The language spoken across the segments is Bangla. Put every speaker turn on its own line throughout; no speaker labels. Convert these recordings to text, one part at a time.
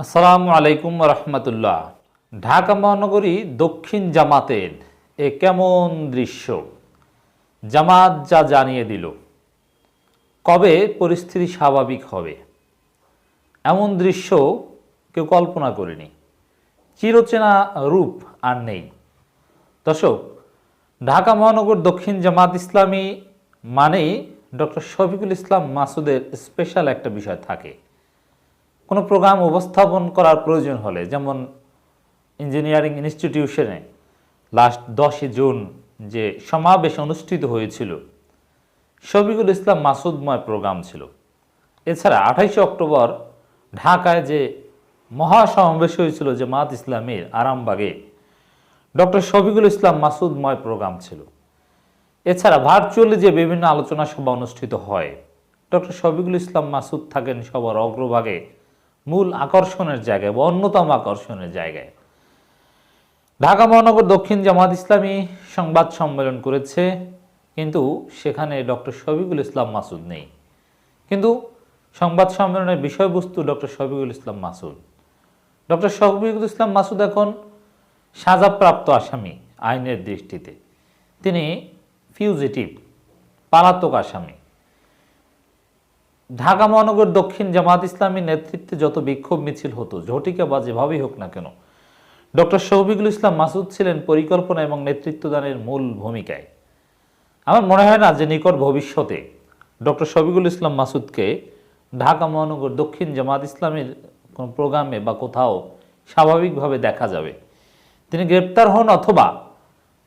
আসসালামু আলাইকুম রহমতুল্লাহ। ঢাকা মহানগরী দক্ষিণ জামাতের এ কেমন দৃশ্য? জামাত যা জানিয়ে দিল, কবে পরিস্থিতি স্বাভাবিক হবে? এমন দৃশ্য কেউ কল্পনা করেনি। চিরচেনা রূপ আর নেই। দর্শক, ঢাকা মহানগর দক্ষিণ জামাত ইসলামী মানেই ডক্টর শফিকুল ইসলাম মাসুদের স্পেশাল একটা বিষয় থাকে। কোনো প্রোগ্রাম উপস্থাপন করার প্রয়োজন হলে, যেমন ইঞ্জিনিয়ারিং ইনস্টিটিউশনে লাস্ট দশই জুন যে সমাবেশ অনুষ্ঠিত হয়েছিল, শফিকুল ইসলাম মাসুদময় প্রোগ্রাম ছিল। এছাড়া আঠাইশে অক্টোবর ঢাকায় যে মহাসমাবেশ হয়েছিল যে মাত ইসলামের আরামবাগে, ডক্টর শফিকুল ইসলাম মাসুদময় প্রোগ্রাম ছিল। এছাড়া ভার্চুয়ালি যে বিভিন্ন আলোচনা সভা অনুষ্ঠিত হয়, ডক্টর শফিকুল ইসলাম মাসুদ থাকেন সবার অগ্রভাগে। মূল আকর্ষণের জায়গায় বা অন্যতম আকর্ষণের জায়গায়। ঢাকা মহানগর দক্ষিণ জামাত ইসলামী সংবাদ সম্মেলন করেছে, কিন্তু সেখানে ডক্টর শফিকুল ইসলাম মাসুদ নেই। কিন্তু সংবাদ সম্মেলনের বিষয়বস্তু ডক্টর শফিকুল ইসলাম মাসুদ। ডক্টর শফিকুল ইসলাম মাসুদ এখন সাজাপ্রাপ্ত আসামি আইনের দৃষ্টিতে। তিনি ফিউজিটিভ পালাতক আসামি। ঢাকা মহানগর দক্ষিণ জামাত ইসলামী নেতৃত্বে যত বিক্ষোভ মিছিল হতো, ঝটিকা বা যেভাবেই হোক না কেন, ডক্টর শফিকুল ইসলাম মাসুদ ছিলেন পরিকল্পনা এবং নেতৃত্বদানের মূল ভূমিকায়। আমার মনে হয় না যে নিকট ভবিষ্যতে ডক্টর শফিকুল ইসলাম মাসুদকে ঢাকা মহানগর দক্ষিণ জামাত ইসলামের কোনো প্রোগ্রামে বা কোথাও স্বাভাবিকভাবে দেখা যাবে। তিনি গ্রেপ্তার হন অথবা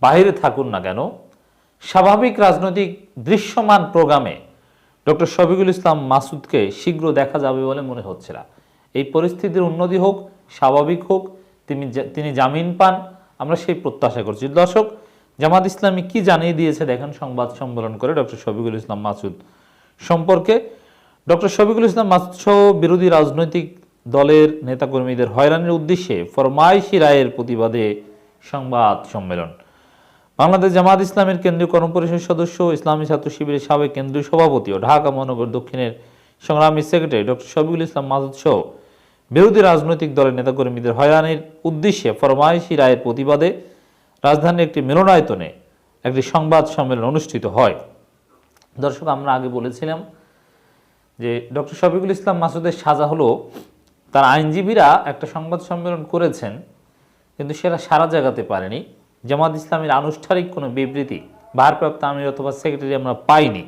বাইরে থাকুন না কেন, স্বাভাবিক রাজনৈতিক দৃশ্যমান প্রোগ্রামে ডক্টর শফিকুল ইসলাম মাসুদকে শীঘ্র দেখা যাবে বলে মনে হচ্ছে না। এই পরিস্থিতির উন্নতি হোক, স্বাভাবিক হোক, তিনি তিনি জামিন পান, আমরা সেই প্রত্যাশা করছি। দর্শক, জামাত ইসলামী কি জানিয়ে দিয়েছে দেখেন সংবাদ সম্মেলন করে ডক্টর শফিকুল ইসলাম মাসুদ। সম্পর্কে ডক্টর শফিকুল ইসলাম মাসুদ সহ বিরোধী রাজনৈতিক দলের নেতাকর্মীদের হয়রানির উদ্দেশ্যে ফরমাইশি রায়ের প্রতিবাদে সংবাদ সম্মেলন। বাংলাদেশ জামাত ইসলামের কেন্দ্রীয় কর্মপরিষদ সদস্য ইসলামী ছাত্র শিবিরের সাবেক কেন্দ্রীয় সভাপতি ও ঢাকা, মহানগর দক্ষিণের সংগ্রামী সেক্রেটারি ডক্টর শফিকুল ইসলাম মাসুদ সহ বিরোধী রাজনৈতিক দলের নেতাকর্মীদের হয়রানির উদ্দেশ্যে ফরমাইশি রায়ের প্রতিবাদে রাজধানীর একটি মিলনায়তনে একটি সংবাদ সম্মেলন অনুষ্ঠিত হয়। দর্শক, আমরা আগে বলেছিলাম যে ডক্টর শফিকুল ইসলাম মাসুদের সাজা হলো তার আইনজীবীরা একটা সংবাদ সম্মেলন করেছেন, কিন্তু সেটা সারা জায়গাতে পারেনি। জামাত ইসলামের আনুষ্ঠানিক কোনো বিবৃতি ভারপ্রাপ্ত আমির অথবা সেক্রেটারি আমরা পাইনি।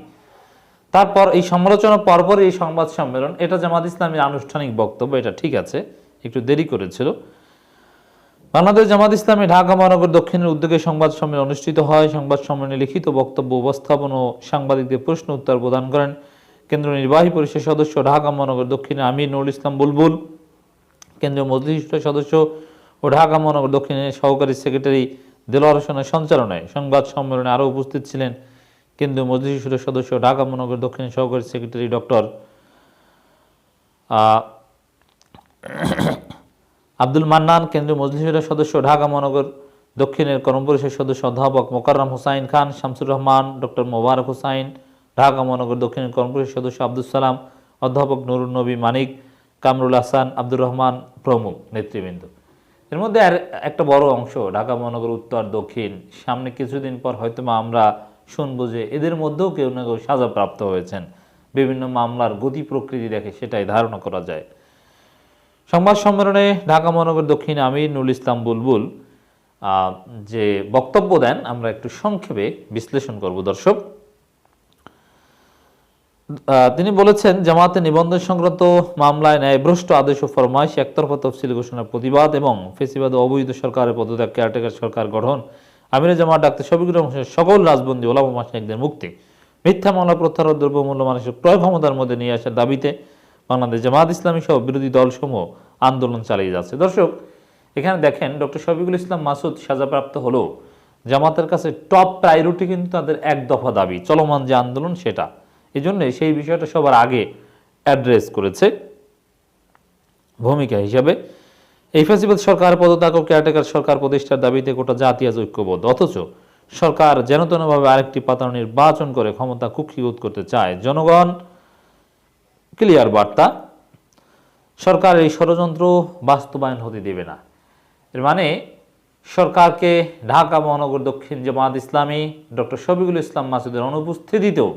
তারপর এই সমালোচনা পরপর এই সংবাদ সম্মেলন, এটা জামাত ইসলামের আনুষ্ঠানিক বক্তব্য, এটা ঠিক আছে, একটু দেরি করেছিল। বাংলাদেশ জামাত ইসলামী ঢাকা মহানগর দক্ষিণের উদ্যোগে সংবাদ সম্মেলন অনুষ্ঠিত হয়। সংবাদ সম্মেলনে লিখিত বক্তব্য, উপস্থাপন ও সাংবাদিকদের প্রশ্ন উত্তর প্রদান করেন কেন্দ্র নির্বাহী পরিষদ সদস্য ঢাকা মহানগর দক্ষিণে আমির নুরুল ইসলাম বুলবুল, কেন্দ্রীয় মজলিস সদস্য ও ঢাকা মহানগর দক্ষিণের সহকারী সেক্রেটারি দেলোয়ার হোসেনের সঞ্চালনায় সংবাদ সম্মেলনে আরও উপস্থিত ছিলেন কেন্দ্রীয় মজলিস সদস্য ঢাকা মহানগর দক্ষিণের সহকারী সেক্রেটারি ডক্টর আব্দুল মান্নান, কেন্দ্রীয় মজলিসের সদস্য ঢাকা মহানগর দক্ষিণের কর্মপরিষদ সদস্য অধ্যাপক মোকাররম হোসাইন খান, শামসুর রহমান, ডক্টর মোবারক হোসাইন, ঢাকা মহানগর দক্ষিণের কর্মপরিষদ সদস্য আব্দুল সালাম, অধ্যাপক নুরুল নবী মানিক, কামরুল হাসান, আব্দুর রহমান প্রমুখ নেতৃবৃন্দ। এর মধ্যে আর একটা বড় অংশ, ঢাকা মহানগর উত্তর, দক্ষিণ, সামনে কিছুদিন পর হয়তো আমরা শুনব যে এদের মধ্যেও কেউ না কেউ সাজাপ্রাপ্ত হয়েছেন। বিভিন্ন মামলার গতি প্রকৃতি দেখে সেটাই ধারণা করা যায়। সংবাদ সম্মেলনে ঢাকা মহানগর দক্ষিণ আমির নুল ইসলাম বুলবুল যে বক্তব্য দেন, আমরা একটু সংক্ষেপে বিশ্লেষণ করব। দর্শক তিনি বলেছেন জামাতে নিবন্ধন সংক্রান্ত মামলায় ন্যায়ভ্রষ্ট আদেশ ও ফরমাইশ একতরফা তফসিল ঘোষণার প্রতিবাদ এবং ফেসিবাদ অবৈধ সরকারের পদত্যাগ, কেয়ারটেকার সরকার গঠন আমিরে জামাত ডাক্তার শফিকুর রহমান সকল রাজবন্দী, ওলামা মাসাইকদের মুক্তি, মিথ্যা মামলা প্রত্যাহার দ্রব্যমূল্য মানুষের ক্রয় ক্ষমতার মধ্যে নিয়ে আসার দাবিতে বাংলাদেশ জামাত ইসলামী সহ বিরোধী দলসমূহ আন্দোলন চালিয়ে যাচ্ছে। দর্শক, এখানে দেখেন, ডক্টর শফিকুল ইসলাম মাসুদ সাজাপ্রাপ্ত হলেও জামাতের কাছে টপ প্রায়োরিটি কিন্তু তাদের এক দফা দাবি, চলমান যে আন্দোলন সেটা। এই জন্যে সেই বিষয়টা সবার আগে অ্যাড্রেস করেছে ভূমিকা হিসাবে। এই ফেসিবাদ সরকার পদত্যাগ ও কেয়ারটেকার সরকার প্রতিষ্ঠার দাবিতে গোটা জাতি আজ ঐক্যবদ্ধ। অথচ সরকার যেন তেনভাবে আরেকটি পাতানো নির্বাচন করে ক্ষমতা কুক্ষিগত করতে চায়। জনগণ ক্লিয়ার বার্তা। সরকার এই ষড়যন্ত্র বাস্তবায়ন হতে দেবে না। এর মানে সরকারকে ঢাকা মহানগর দক্ষিণ জামাত ইসলামী ডক্টর শফিকুল ইসলাম মাসুদের অনুপস্থিতিতেও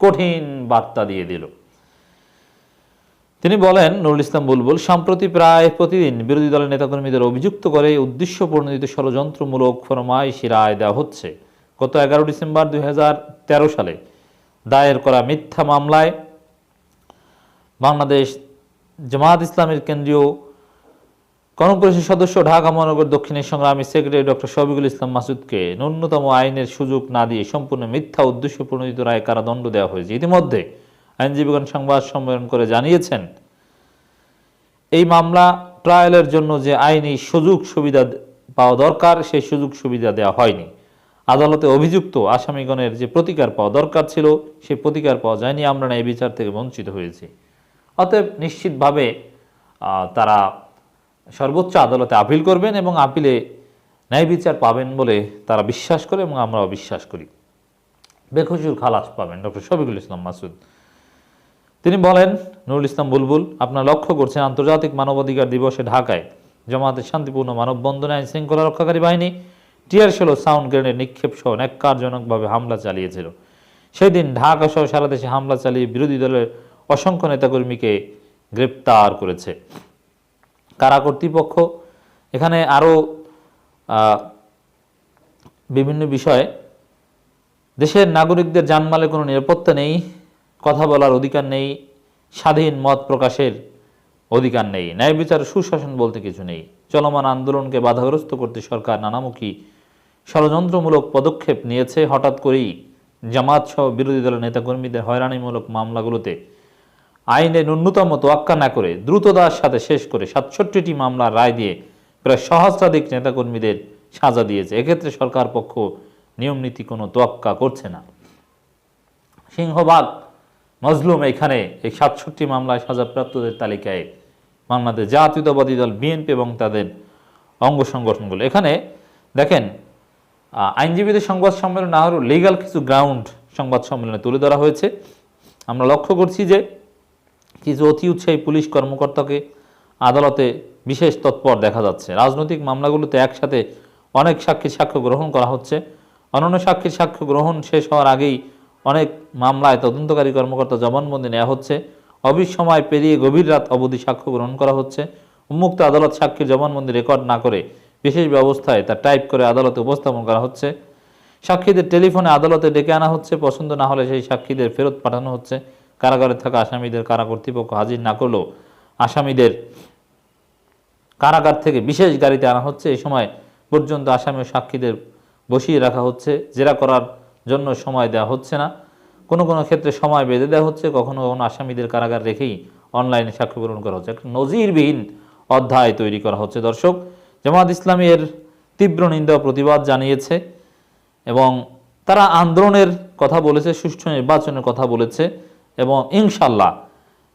কঠিন বার্তা দিয়ে দিল। তিনি বলেন, নুরুল ইসলাম বুলবুল, সম্প্রতি প্রায় প্রতিদিন বিরোধী দলের নেতাকর্মীদের অভিযুক্ত করে উদ্দেশ্য প্রণোদিত ষড়যন্ত্রমূলক ফরমাইশি রায় দেওয়া হচ্ছে। গত এগারো ডিসেম্বর দুই হাজার তেরো সালে দায়ের করা মিথ্যা মামলায় বাংলাদেশ জামাত ইসলামের কেন্দ্রীয় কর্মপরিষদ সদস্য ঢাকা মহানগর দক্ষিণের সংগ্রামী সেক্রেটারি ডক্টর শফিকুল ইসলাম মাসুদকে ন্যূনতম আইনের সুযোগ না দিয়ে সম্পূর্ণ মিথ্যা উদ্দেশ্য প্রণোদিত রায় কারাদণ্ড দেওয়া হয়েছে। ইতিমধ্যে আইনজীবীগণ সংবাদ সম্মেলন করে জানিয়েছেন, এই মামলা ট্রায়ালের জন্য যে আইনি সুযোগ সুবিধা পাওয়া দরকার, সেই সুযোগ সুবিধা দেওয়া হয়নি। আদালতে অভিযুক্ত আসামিগণের যে প্রতিকার পাওয়া দরকার ছিল, সেই প্রতিকার পাওয়া যায়নি। আমরা না এই বিচার থেকে বঞ্চিত হয়েছি। অতএব নিশ্চিতভাবে তারা সর্বোচ্চ আদালতে আপিল করবেন এবং আপিলে ন্যায় বিচার পাবেন বলে তারা বিশ্বাস করে এবং আমরাও বিশ্বাস করি। বেকসুর খালাস পাবেন ডক্টর শফিকুল ইসলাম মাসুদ। তিনি বলেন, নুরুল ইসলাম বুলবুল, আপনারা লক্ষ্য করছেন আন্তর্জাতিক মানবাধিকার দিবসে ঢাকায় জামাতের শান্তিপূর্ণ মানববন্ধনে আইন শৃঙ্খলা রক্ষাকারী বাহিনী, টিয়ার ষোলো সাউন্ড গ্রেনেড নিক্ষেপ সহ ন্যাক্কারজনকভাবে হামলা চালিয়েছিল সেই দিন ঢাকা সহ সারা দেশে হামলা চালিয়ে বিরোধী দলের অসংখ্য নেতাকর্মীকে গ্রেপ্তার করেছে। কারা কর্তৃপক্ষ? এখানে আরও বিভিন্ন বিষয়ে দেশের নাগরিকদের জানমালে কোনো নিরাপত্তা নেই, কথা বলার অধিকার নেই, স্বাধীন মত প্রকাশের অধিকার নেই, ন্যায় বিচার সুশাসন বলতে কিছু নেই, চলমান আন্দোলনকে বাধাগ্রস্ত করতে সরকার নানামুখী ষড়যন্ত্রমূলক পদক্ষেপ নিয়েছে, হঠাৎ করেই জামাত সহ বিরোধী দলের নেতাকর্মীদের হয়রানিমূলক মামলাগুলোতে আইনে ন্যূনতম তোয়াক্কা না করে দ্রুততার সাথে শেষ করে সাতষট্টিটি মামলার রায় দিয়ে প্রায় সহস্রাধিক নেতাকর্মীদের সাজা দিয়েছে। এক্ষেত্রে সরকার পক্ষ নিয়ম নীতি কোনো তোয়াক্কা করছে না। সিংহবাগ মজলুম এখানে এই সাতষট্টি মামলায় সাজাপ্রাপ্তদের তালিকায় বাংলাদেশ জাতীয়তাবাদী দল, বিএনপি এবং তাদের অঙ্গ সংগঠনগুলো। এখানে দেখেন আইনজীবীদের সংবাদ সম্মেলন না হলেও লিগাল কিছু গ্রাউন্ড সংবাদ সম্মেলনে তুলে ধরা হয়েছে। আমরা লক্ষ্য করছি যে কিছু অতি উৎসাহী পুলিশ কর্মকর্তাকে আদালতে বিশেষ তৎপর দেখা যাচ্ছে। রাজনৈতিক মামলাগুলোতে একসাথে অনেক সাক্ষীর সাক্ষ্য গ্রহণ করা হচ্ছে। অনন্য সাক্ষীর সাক্ষ্য গ্রহণ শেষ হওয়ার আগেই অনেক মামলায় তদন্তকারী কর্মকর্তা জবানবন্দি নেওয়া হচ্ছে। অবির সময় পেরিয়ে গভীর রাত অবধি সাক্ষ্য গ্রহণ করা হচ্ছে। উন্মুক্ত আদালত সাক্ষীর জবানবন্দি রেকর্ড না করে বিশেষ ব্যবস্থায় তা টাইপ করে আদালতে উপস্থাপন করা হচ্ছে। সাক্ষীদের টেলিফোনে আদালতে ডেকে আনা হচ্ছে। পছন্দ না হলে সেই সাক্ষীদের ফেরত পাঠানো হচ্ছে। কারাগারে থাকা আসামিদের কারা কর্তৃপক্ষ হাজির না করলেও আসামিদের কারাগার থেকে বিশেষ গাড়িতে আনা হচ্ছে। এই সময় পর্যন্ত আসামি সাক্ষীদের বসিয়ে রাখা হচ্ছে। জেরা করার জন্য সময় দেওয়া হচ্ছে না। কোনো কোনো ক্ষেত্রে সময় বেঁধে দেওয়া হচ্ছে। কখনো কখনো আসামিদের কারাগার রেখেই অনলাইনে সাক্ষ্য গ্রহণ করা হচ্ছে। একটা নজিরবিহীন অধ্যায় তৈরি করা হচ্ছে। দর্শক জামাত ইসলামী এর তীব্র নিন্দা প্রতিবাদ জানিয়েছে এবং তারা আন্দোলনের কথা বলেছে, সুষ্ঠু নির্বাচনের কথা বলেছে। এবং ইনশাল্লাহ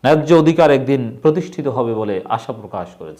ন্যায্য অধিকার একদিন প্রতিষ্ঠিত হবে বলে আশা প্রকাশ করেছে।